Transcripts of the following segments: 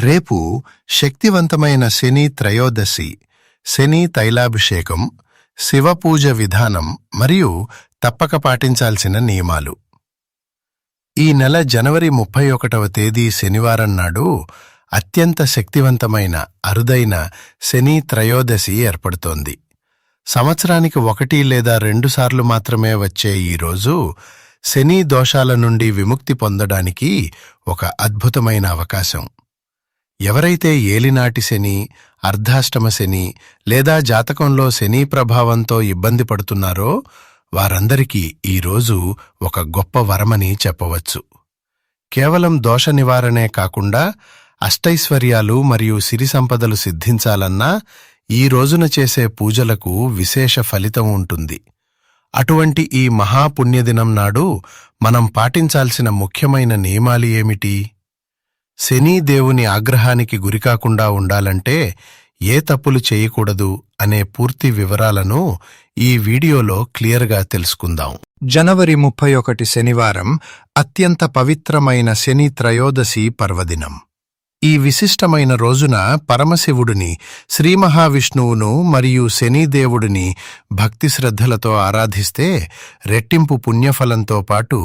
రేపు శక్తివంతమైన శని త్రయోదశి శని తైలాభిషేకం శివపూజ విధానం మరియు తప్పక పాటించాల్సిన నియమాలు. ఈ నెల జనవరి ముప్పై ఒకటవ తేదీ శనివారం నాడు అత్యంత శక్తివంతమైన అరుదైన శని త్రయోదశి ఏర్పడుతోంది. సంవత్సరానికి ఒకటి లేదా రెండుసార్లు మాత్రమే వచ్చే ఈ రోజు శని దోషాల నుండి విముక్తి పొందడానికి ఒక అద్భుతమైన అవకాశం. ఎవరైతే ఏలినాటి శని అర్ధాష్టమ శని లేదా జాతకంలో శని ప్రభావంతో ఇబ్బంది పడుతున్నారో వారందరికీ ఈరోజు ఒక గొప్ప వరమని చెప్పవచ్చు. కేవలం దోష నివారణే కాకుండా అష్టైశ్వర్యాలు మరియు సిరి సంపదలు సిద్ధించాలన్నా ఈ రోజున చేసే పూజలకు విశేష ఫలితం ఉంటుంది. అటువంటి ఈ మహాపుణ్యదినం నాడు మనం పాటించాల్సిన ముఖ్యమైన నియమాలు ఏమిటి? శనీదేవుని ఆగ్రహానికి గురికాకుండా ఉండాలంటే ఏ తప్పులు చేయకూడదు అనే పూర్తి వివరాలను ఈ వీడియోలో క్లియర్గా తెలుసుకుందాం. జనవరి ముప్పై ఒకటి శనివారం అత్యంత పవిత్రమైన శని త్రయోదశి పర్వదినం. ఈ విశిష్టమైన రోజున పరమశివుడిని శ్రీ మహావిష్ణువును మరియు శనిదేవుడిని భక్తి శ్రద్ధలతో ఆరాధిస్తే రెట్టింపు పుణ్యఫలంతో పాటు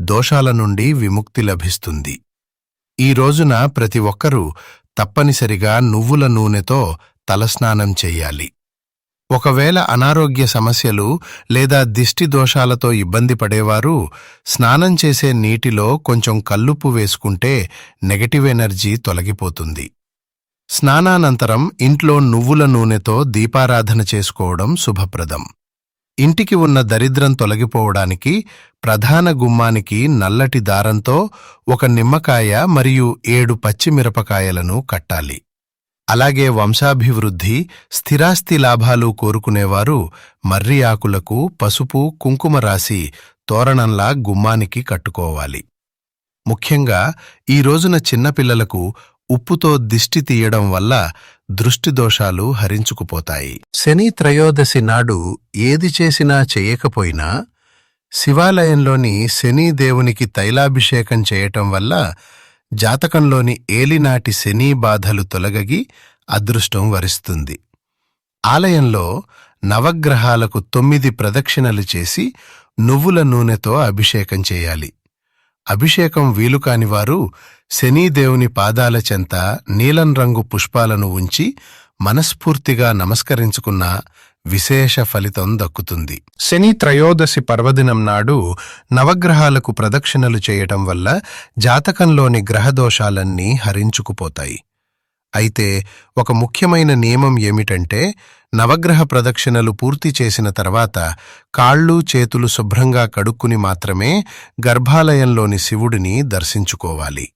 దోషాల నుండి విముక్తి లభిస్తుంది. ఈ రోజున ప్రతి ఒక్కరూ తప్పనిసరిగా నువ్వుల నూనెతో తలస్నానం చెయ్యాలి. ఒకవేళ అనారోగ్య సమస్యలు లేదా దిష్టి దోషాలతో ఇబ్బంది పడేవారు స్నానం చేసే నీటిలో కొంచెం కల్లుప్పు వేసుకుంటే నెగటివ్ ఎనర్జీ తొలగిపోతుంది. స్నానానంతరం ఇంట్లో నువ్వుల నూనెతో దీపారాధన చేసుకోవడం శుభప్రదం. ఇంటికి ఉన్న దరిద్రం తొలగిపోవడానికి ప్రధాన గుమ్మానికి నల్లటి దారంతో ఒక నిమ్మకాయ మరియు ఏడు పచ్చిమిరపకాయలను కట్టాలి. అలాగే వంశాభివృద్ధి స్థిరాస్తి లాభాలు కోరుకునేవారు మర్రి ఆకులకు పసుపు కుంకుమ రాసి తోరణంలా గుమ్మానికి కట్టుకోవాలి. ముఖ్యంగా ఈ రోజున చిన్నపిల్లలకు ఉప్పుతో దిష్టి తీయడం వల్ల దృష్టి దోషాలు హరించుకుపోతాయి. శని త్రయోదశి నాడు ఏది చేసినా చేయకపోయినా శివాలయంలోని శని దేవునికి తైలాభిషేకం చేయటం వల్ల జాతకంలోని ఏలినాటి శని బాధలు తొలగగి అదృష్టం వరిస్తుంది. ఆలయంలో నవగ్రహాలకు తొమ్మిది ప్రదక్షిణలు చేసి నువ్వుల నూనెతో అభిషేకం చేయాలి. అభిషేకం వీలుకాని వారు శనీదేవుని పాదాల చెంత నీలం రంగు పుష్పాలను ఉంచి మనస్ఫూర్తిగా నమస్కరించుకున్న విశేష ఫలితం దక్కుతుంది. శని త్రయోదశి పర్వదినం నాడు నవగ్రహాలకు ప్రదక్షిణలు చేయటం వల్ల జాతకంలోని గ్రహదోషాలన్నీ హరించుకుపోతాయి. అయితే ఒక ముఖ్యమైన నియమం ఏమిటంటే నవగ్రహ ప్రదక్షిణలు పూర్తి చేసిన తర్వాత కాళ్ళు చేతులు శుభ్రంగా కడుక్కుని మాత్రమే గర్భాలయంలోని శివుడిని దర్శించుకోవాలి.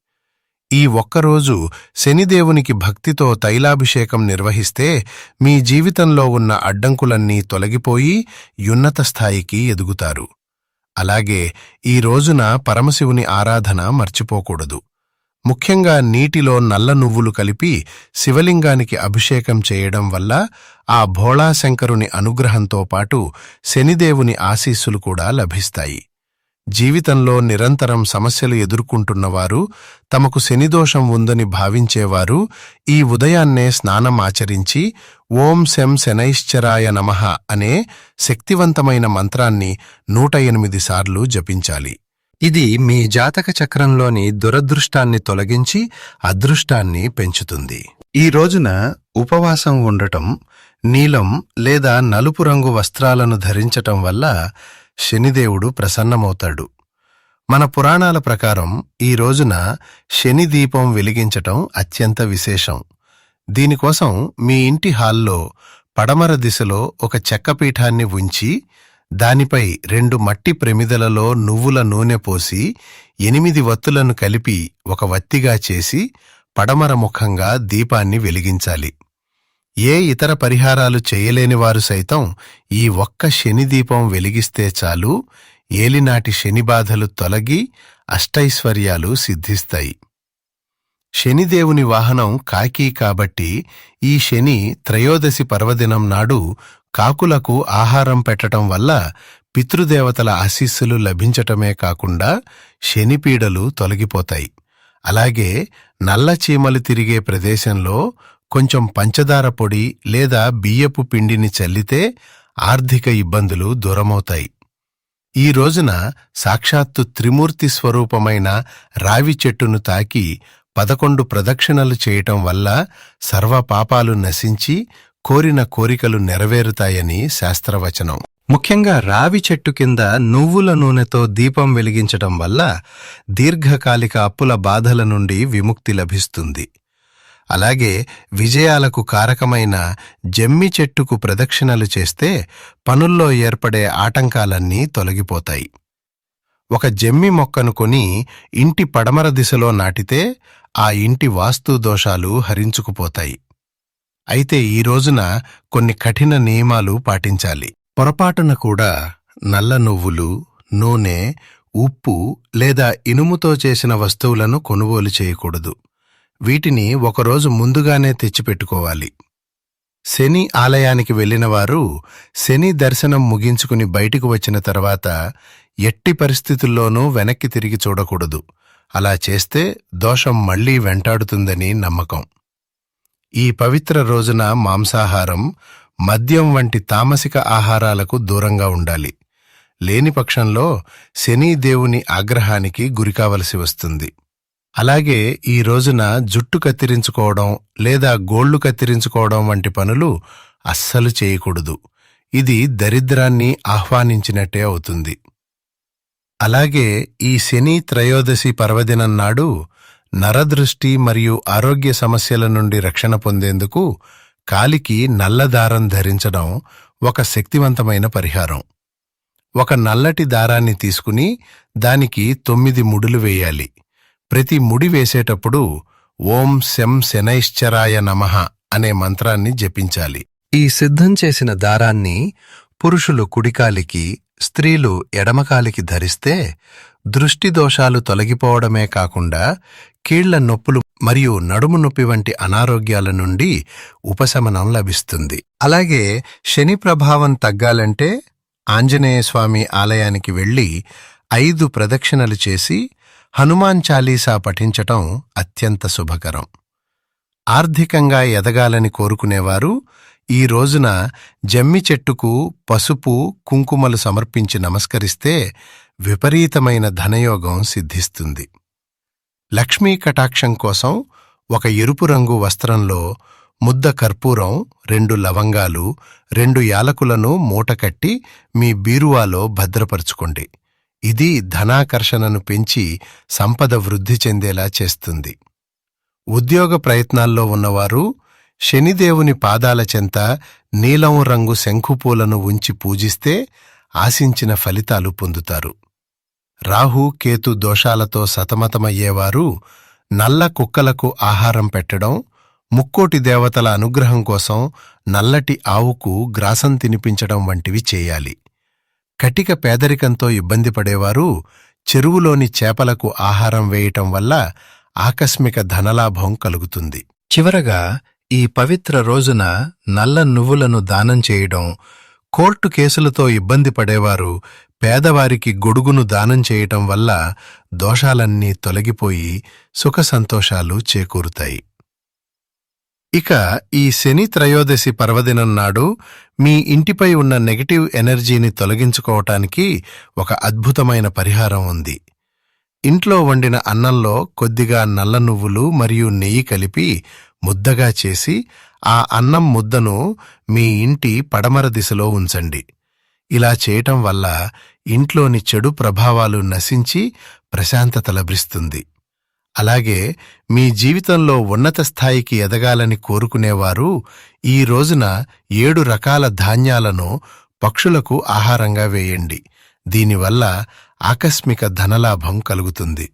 ఈ ఒక్కరోజు శనిదేవునికి భక్తితో తైలాభిషేకం నిర్వహిస్తే మీ జీవితంలో ఉన్న అడ్డంకులన్నీ తొలగిపోయి యున్నత స్థాయికి ఎదుగుతారు. అలాగే ఈ రోజున పరమశివుని ఆరాధన మర్చిపోకూడదు. ముఖ్యంగా నీటిలో నల్ల నువ్వులు కలిపి శివలింగానికి అభిషేకం చేయడం వల్ల ఆ భోళాశంకరుని అనుగ్రహంతో పాటు శనిదేవుని ఆశీస్సులు కూడా లభిస్తాయి. జీవితంలో నిరంతరం సమస్యలు ఎదుర్కొంటున్నవారు తమకు శనిదోషం ఉందని భావించేవారు ఈ ఉదయాన్నే స్నానం ఆచరించి ఓం శం శనైశ్చరాయ నమః అనే శక్తివంతమైన మంత్రాన్ని నూట ఎనిమిది సార్లు జపించాలి. ఇది మీ జాతక చక్రంలోని దురదృష్టాన్ని తొలగించి అదృష్టాన్ని పెంచుతుంది. ఈ రోజున ఉపవాసం ఉండటం నీలం లేదా నలుపు రంగు వస్త్రాలను ధరించటం వల్ల శనిదేవుడు ప్రసన్నమవుతాడు. మన పురాణాల ప్రకారం ఈ రోజున శని దీపం వెలిగించటం అత్యంత విశేషం. దీనికోసం మీ ఇంటి హాల్లో పడమర దిశలో ఒక చెక్కపీఠాన్ని ఉంచి దానిపై రెండు మట్టి ప్రమిదలలో నువ్వుల నూనె పోసి ఎనిమిది వత్తులను కలిపి ఒక వత్తిగా చేసి పడమర ముఖంగా దీపాన్ని వెలిగించాలి. ఏ ఇతర పరిహారాలు చేయలేనివారు సైతం ఈ ఒక్క శని దీపం వెలిగిస్తే చాలు ఏలినాటి శని బాధలు తొలగి అష్టైశ్వర్యాలు సిద్ధిస్తాయి. శనిదేవుని వాహనం కాకి కాబట్టి ఈ శని త్రయోదశి పర్వదినం నాడు కాకులకు ఆహారం పెట్టటం వల్ల పితృదేవతల ఆశీస్సులు లభించటమే కాకుండా శనిపీడలు తొలగిపోతాయి. అలాగే నల్ల చీమలు తిరిగే ప్రదేశంలో కొంచెం పంచదార పొడి లేదా బియ్యపు పిండిని చల్లితే ఆర్థిక ఇబ్బందులు దూరమవుతాయి. ఈ రోజున సాక్షాత్తు త్రిమూర్తి స్వరూపమైన రావి చెట్టును తాకి పదకొండు ప్రదక్షిణలు చేయటం వల్ల సర్వ పాపాలు నశించి కోరిన కోరికలు నెరవేరుతాయని శాస్త్రవచనం. ముఖ్యంగా రావి చెట్టు కింద నువ్వుల నూనెతో దీపం వెలిగించటం వల్ల దీర్ఘకాలిక అప్పుల బాధల నుండి విముక్తి లభిస్తుంది. అలాగే విజయాలకు కారకమైన జమ్మి చెట్టుకు ప్రదక్షిణలు చేస్తే పనుల్లో ఏర్పడే ఆటంకాలన్నీ తొలగిపోతాయి. ఒక జమ్మి మొక్కను కొని ఇంటి పడమర దిశలో నాటితే ఆ ఇంటి వాస్తు దోషాలు హరించుకుపోతాయి. అయితే ఈ రోజున కొన్ని కఠిన నియమాలు పాటించాలి. పొరపాటున కూడా నల్ల నువ్వులు నూనె ఉప్పు లేదా ఇనుముతో చేసిన వస్తువులను కొనుగోలు చేయకూడదు. వీటిని ఒకరోజు ముందుగానే తెచ్చిపెట్టుకోవాలి. శని ఆలయానికి వెళ్ళినవారు శని దర్శనం ముగించుకుని బయటికి వచ్చిన తర్వాత ఎట్టి పరిస్థితుల్లోనూ వెనక్కి తిరిగి చూడకూడదు. అలా చేస్తే దోషం మళ్ళీ వెంటాడుతుందని నమ్మకం. ఈ పవిత్ర రోజున మాంసాహారం మద్యం వంటి తామసిక ఆహారాలకు దూరంగా ఉండాలి. లేని పక్షంలో శని దేవుని ఆగ్రహానికి గురికావలసి వస్తుంది. అలాగే ఈ రోజున జుట్టు కత్తిరించుకోవడం లేదా గోళ్ళు కత్తిరించుకోవడం వంటి పనులు అస్సలు చేయకూడదు. ఇది దరిద్రాన్ని ఆహ్వానించినట్టే అవుతుంది. అలాగే ఈ శని త్రయోదశి పర్వదినం నాడు నరదృష్టి మరియు ఆరోగ్య సమస్యల నుండి రక్షణ పొందేందుకు కాలికి నల్లదారం ధరించడం ఒక శక్తివంతమైన పరిహారం. ఒక నల్లటి దారాన్ని తీసుకుని దానికి తొమ్మిది ముడులు వేయాలి. ప్రతి ముడి వేసేటప్పుడు ఓం శం శనైశ్చరాయ నమః అనే మంత్రాన్ని జపించాలి. ఈ సిద్ధం చేసిన దారాన్ని పురుషులు కుడికాలికి స్త్రీలు ఎడమకాలికి ధరిస్తే దృష్టి దోషాలు తొలగిపోవడమే కాకుండా కీళ్ళ నొప్పులు మరియు నడుము నొప్పి వంటి అనారోగ్యాల నుండి ఉపశమనం లభిస్తుంది. అలాగే శని ప్రభావం తగ్గాలంటే ఆంజనేయస్వామి ఆలయానికి వెళ్ళి ఐదు ప్రదక్షిణలు చేసి హనుమాన్ చాలీసా పఠించటం అత్యంత శుభకరం. ఆర్థికంగా ఎదగాలని కోరుకునేవారు ఈ రోజున జమ్మి చెట్టుకు పసుపు కుంకుమలు సమర్పించి నమస్కరిస్తే విపరీతమైన ధనయోగం సిద్ధిస్తుంది. లక్ష్మీ కటాక్షం కోసం ఒక ఎరుపు రంగు వస్త్రంలో ముద్ద కర్పూరం రెండు లవంగాలు రెండు యాలకులను మూటకట్టి మీ బీరువాలో భద్రపరుచుకోండి. ఇది ధనాకర్షణను పెంచి సంపద వృద్ధి చెందేలా చేస్తుంది. ఉద్యోగ ప్రయత్నాల్లో ఉన్నవారు శనిదేవుని పాదాల చెంత నీలం రంగు శంఖుపూలను ఉంచి పూజిస్తే ఆశించిన ఫలితాలు పొందుతారు. రాహు కేతు దోషాలతో సతమతమయ్యేవారు నల్ల కుక్కలకు ఆహారం పెట్టడం ముక్కోటి దేవతల అనుగ్రహం కోసం నల్లటి ఆవుకు గ్రాసం తినిపించడం వంటివి చేయాలి. కటిక పేదరికంతో ఇబ్బంది పడేవారు చెరువులోని చేపలకు ఆహారం వేయటం వల్ల ఆకస్మిక ధనలాభం కలుగుతుంది. చివరగా ఈ పవిత్ర రోజున నల్ల నువ్వులను దానం చేయడం కోర్టు కేసులతో ఇబ్బంది పడేవారు పేదవారికి గొడుగును దానం చేయటం వల్ల దోషాలన్నీ తొలగిపోయి సుఖ సంతోషాలు చేకూరుతాయి. ఇక ఈ శని త్రయోదశి పర్వదినం నాడు మీ ఇంటిపై ఉన్న నెగటివ్ ఎనర్జీని తొలగించుకోవటానికి ఒక అద్భుతమైన పరిహారం ఉంది. ఇంట్లో వండిన అన్నంలో కొద్దిగా నల్ల నువ్వులు మరియు నెయ్యి కలిపి ముద్దగా చేసి ఆ అన్నం ముద్దను మీ ఇంటి పడమర దిశలో ఉంచండి. ఇలా చేయటం వల్ల ఇంట్లోని చెడు ప్రభావాలు నశించి ప్రశాంతత లభిస్తుంది. అలాగే మీ జీవితంలో ఉన్నత స్థాయికి ఎదగాలని కోరుకునేవారు ఈ రోజున ఏడు రకాల ధాన్యాలను పక్షులకు ఆహారంగా వేయండి. దీనివల్ల ఆకస్మిక ధనలాభం కలుగుతుంది.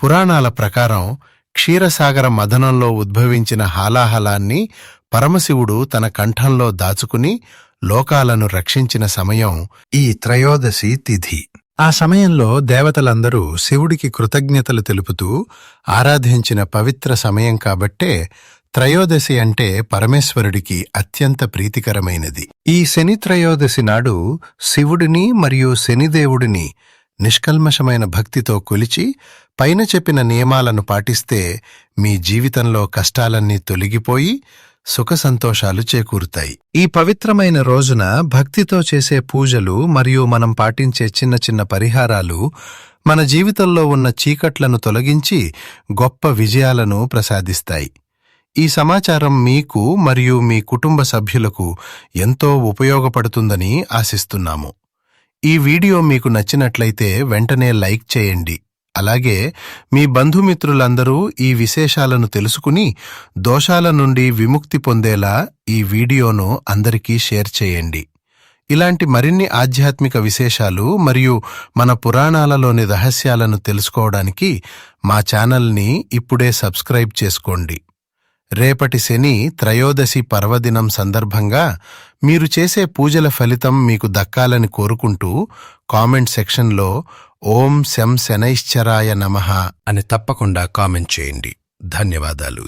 పురాణాల ప్రకారం క్షీరసాగర మదనంలో ఉద్భవించిన హాలాహలాన్ని పరమశివుడు తన కంఠంలో దాచుకుని లోకాలను రక్షించిన సమయం ఈ త్రయోదశి తిథి. ఆ సమయంలో దేవతలందరూ శివుడికి కృతజ్ఞతలు తెలుపుతూ ఆరాధించిన పవిత్ర సమయం కాబట్టే త్రయోదశి అంటే పరమేశ్వరుడికి అత్యంత ప్రీతికరమైనది. ఈ శని త్రయోదశి నాడు శివుడిని మరియు శనిదేవుడిని నిష్కల్మషమైన భక్తితో కొలిచి పైన చెప్పిన నియమాలను పాటిస్తే మీ జీవితంలో కష్టాలన్నీ తొలగిపోయి సుఖ సంతోషాలు చేకూరుతాయి. ఈ పవిత్రమైన రోజున భక్తితో చేసే పూజలు మరియు మనం పాటించే చిన్న చిన్న పరిహారాలు మన జీవితంలో ఉన్న చీకట్లను తొలగించి గొప్ప విజయాలను ప్రసాదిస్తాయి. ఈ సమాచారం మీకు మరియు మీ కుటుంబ సభ్యులకు ఎంతో ఉపయోగపడుతుందని ఆశిస్తున్నాము. ఈ వీడియో మీకు నచ్చినట్లయితే వెంటనే లైక్ చేయండి. అలాగే మీ బంధుమిత్రులందరూ ఈ విశేషాలను తెలుసుకుని దోషాల నుండి విముక్తి పొందేలా ఈ వీడియోను అందరికీ షేర్ చేయండి. ఇలాంటి మరిన్ని ఆధ్యాత్మిక విశేషాలు మరియు మన పురాణాలలోని రహస్యాలను తెలుసుకోవడానికి మా ఛానల్ని ఇప్పుడే సబ్స్క్రైబ్ చేసుకోండి. రేపటి శని త్రయోదశి పర్వదినం సందర్భంగా మీరు చేసే పూజల ఫలితం మీకు దక్కాలని కోరుకుంటూ కామెంట్ సెక్షన్లో ఓం శం శనైశ్చరాయ నమః అని తప్పకుండా కామెంట్ చేయండి. ధన్యవాదాలు.